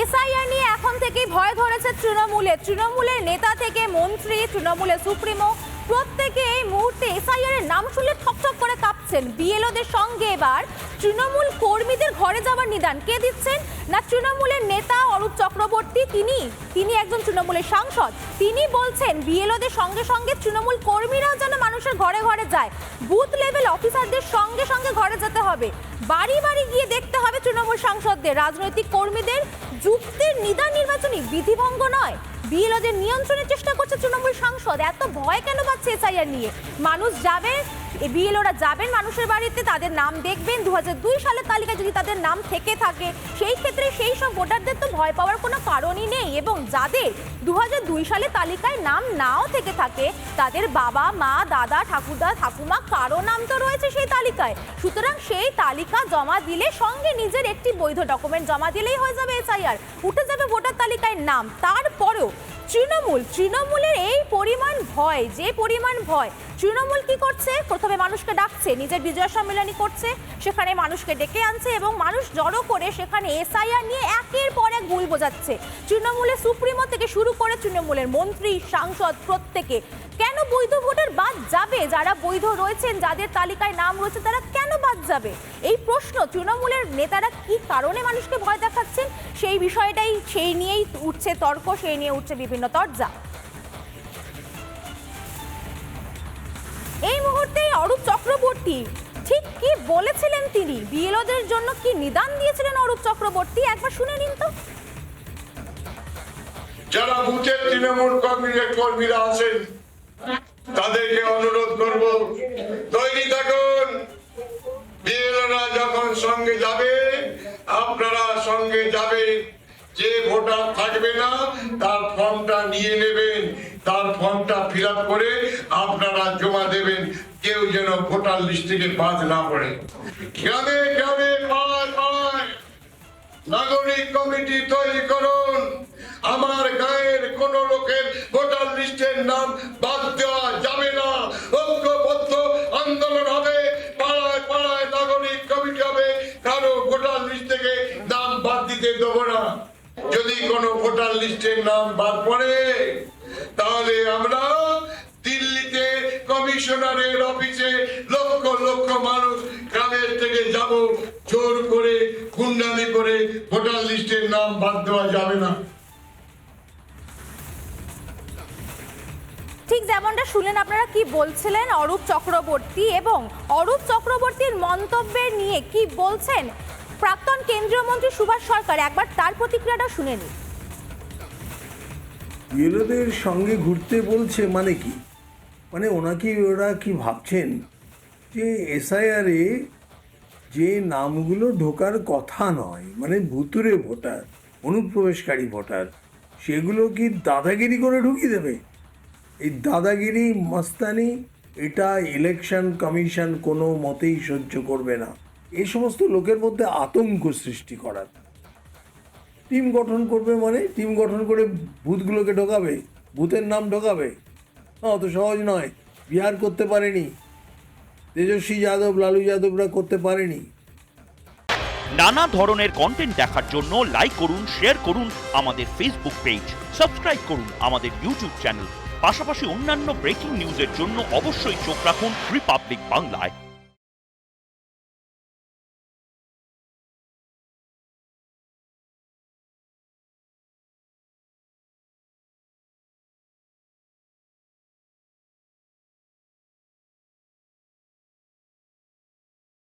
SIR নিয়ে এখন থেকেই ভয় ধরেছে তৃণমূলে তৃণমূলের নেতা থেকে মন্ত্রী, তৃণমূলের সুপ্রিমো, প্রত্যেকে এই মুহূর্তে এসআইআর এর নাম শুনলে ঠকঠক করে কাঁপছেন। বিএলওদের সঙ্গে এবার তৃণমূল কর্মীদের ঘরে যাওয়ার নিদান। কে দিচ্ছেন? না, তৃণমূলের নেতা অরূপ চক্রবর্তী, তিনি? তিনি একজন তৃণমূলের সাংসদ। তিনি বলছেন, বিএলওদের সঙ্গে সঙ্গে তৃণমূল কর্মীরাও যেন মানুষের ঘরে ঘরে যায়। বুথ লেভেল অফিসারদের সঙ্গে সঙ্গে ঘরে যেতে হবে। বাড়ি বাড়ি গিয়ে দেখতে হবে তৃণমূল সাংসদদের। রাজনৈতিক কর্মীদের যুক্তির নিদান নির্বাচনী বিধিভঙ্গ নয়। বিএলওদের নিয়ন্ত্রণের চেষ্টা করছে তৃণমূল সাংসদ। এত ভয় কেন পাচ্ছে এসআইআর নিয়ে? মানুষ যাবে বিএলওরা যাবেন মানুষের বাড়িতে, তাদের নাম দেখবেন। দু হাজার দুই সালের তালিকায় যদি তাদের নাম থেকে থাকে, সেই ক্ষেত্রে সেই সব ভোটারদের তো ভয় পাওয়ার কোনো কারণই নেই। এবং যাদের দু সালে তালিকায় নাম নাও থেকে থাকে, তাদের বাবা, মা, দাদা, ঠাকুরদা, ঠাকুমা, কারও নাম তো রয়েছে সেই তালিকায়। সুতরাং সেই তালিকা জমা দিলে সঙ্গে নিজের একটি বৈধ ডকুমেন্ট জমা দিলেই হয়ে যাবে এসআইআর। উঠে যাবে ভোটার তালিকায় নাম। তারপরেও তৃণমূল, তৃণমূলের এই পরিমাণ ভয়, যে পরিমাণ ভয় তৃণমূল কি করছে? প্রথমে মানুষকে ডাকছে, নিজের বিজয় সম্মেলনী করছে, সেখানে মানুষকে ডেকে আনছে এবং মানুষ জড়ো করে সেখানে এসআইআর নিয়ে একের পর এক ভুল বোঝাচ্ছে। তৃণমূলের সুপ্রিমো থেকে শুরু করে তৃণমূলের মন্ত্রী, সাংসদ প্রত্যেকে। কেন বৈধ ভোটার বাদ যাবে? যারা বৈধ রয়েছেন, যাদের তালিকায় নাম রয়েছে, তারা কেন বাদ যাবে? এই প্রশ্ন তৃণমূলের নেতারা কি কারণে মানুষকে ভয় দেখাচ্ছেন? সেই বিষয়টাই, সেই নিয়েই উঠছে তর্ক, সেই নিয়ে উঠছে বিভিন্ন তর্জা। মুহূর্তে অরূপ চক্রবর্তী। ঠিক কি বলেছিলেন তিনি? বিএলওদের জন্য কি নিদান দিয়েছিলেন অরূপ চক্রবর্তী? একবার শুনে নিন তো। যারা বুথের তৃণমূল কংগ্রেসের কর্মীরা আছেন, তাদেরকে অনুরোধ করব, তৈরি থাকুন। বিএলওরা যখন সঙ্গে যাবে, আপনারা সঙ্গে যাবে যে ভোটার থাকবে না, তার ফর্মটা নিয়ে নেবেন। তার ফর্মটা ফিল করে আপনারা জমা দেবেন। কেউ যেন ভোটার লিস্ট থেকে বাদ না পড়ে। গ্রামে গ্রামে নাগরিক কমিটি তৈরি করুন। আমার গায়ের কোন লোকের ভোটার লিস্টের নাম বাদ দেওয়া যাবে না। ঐক্যবদ্ধ আন্দোলন হবে। পাড়ায় পাড়ায় নাগরিক কমিটি হবে। কারও ভোটার লিস্ট থেকে নাম বাদ দিতে দেবো না। যদি কোনো ভোটার লিস্টের নাম বাদ পড়ে তাহলে আমরা দিল্লিতে কমিশনারের অফিসে লক্ষ লক্ষ মানুষ গ্রামের থেকে যাব। জোর করে, গুন্ডামি করে ভোটার লিস্টের নাম বাদ দেওয়া যাবে না। ঠিক যেমনটা শুনলেন আপনারা কি বলছিলেন অরূপ চক্রবর্তী এবং অরূপ চক্রবর্তীর মন্তব্যের নিয়ে কি বলছেন? প্রাক্তন কেন্দ্রীয় মন্ত্রী সুভাষ সরকার, একবার তার প্রতিক্রিয়াটা শুনে নিন। ইয়েলোদের সঙ্গে ঘুরতে বলছে মানে কি? মানে ওনাকে ওরা কি ভাবছেন? যে এসআইআরে যে নামগুলো ঢোকার কথা নয় মানে ভুতুরে ভোটার, অনুপ্রবেশকারী ভোটার, সেগুলো কি দাদাগিরি করে ঢুকিয়ে দেবে? এই দাদাগিরি, মস্তানি, এটা ইলেকশন কমিশন কোনো মতেই সহ্য করবে না। এই সমস্ত লোকের মধ্যে আতঙ্ক সৃষ্টি করার। টিম গঠন করবে মানে? টিম গঠন করে ভূতগুলোকে ঢোকাবে? ভূতের নাম ঢোকাবে? না, অত সহজ নয়। বিহার করতে পারেনি। তেজস্বী যাদব, লালু যাদবরা করতে পারেনি। নানা ধরনের কন্টেন্ট দেখার জন্য লাইক করুন শেয়ার করুন আমাদের ফেসবুক পেজ সাবস্ক্রাইব করুন আমাদের ইউটিউব চ্যানেল পাশাপাশি অন্যান্য ব্রেকিং নিউজের জন্য অবশ্যই চোখ রাখুন রিপাবলিক বাংলায়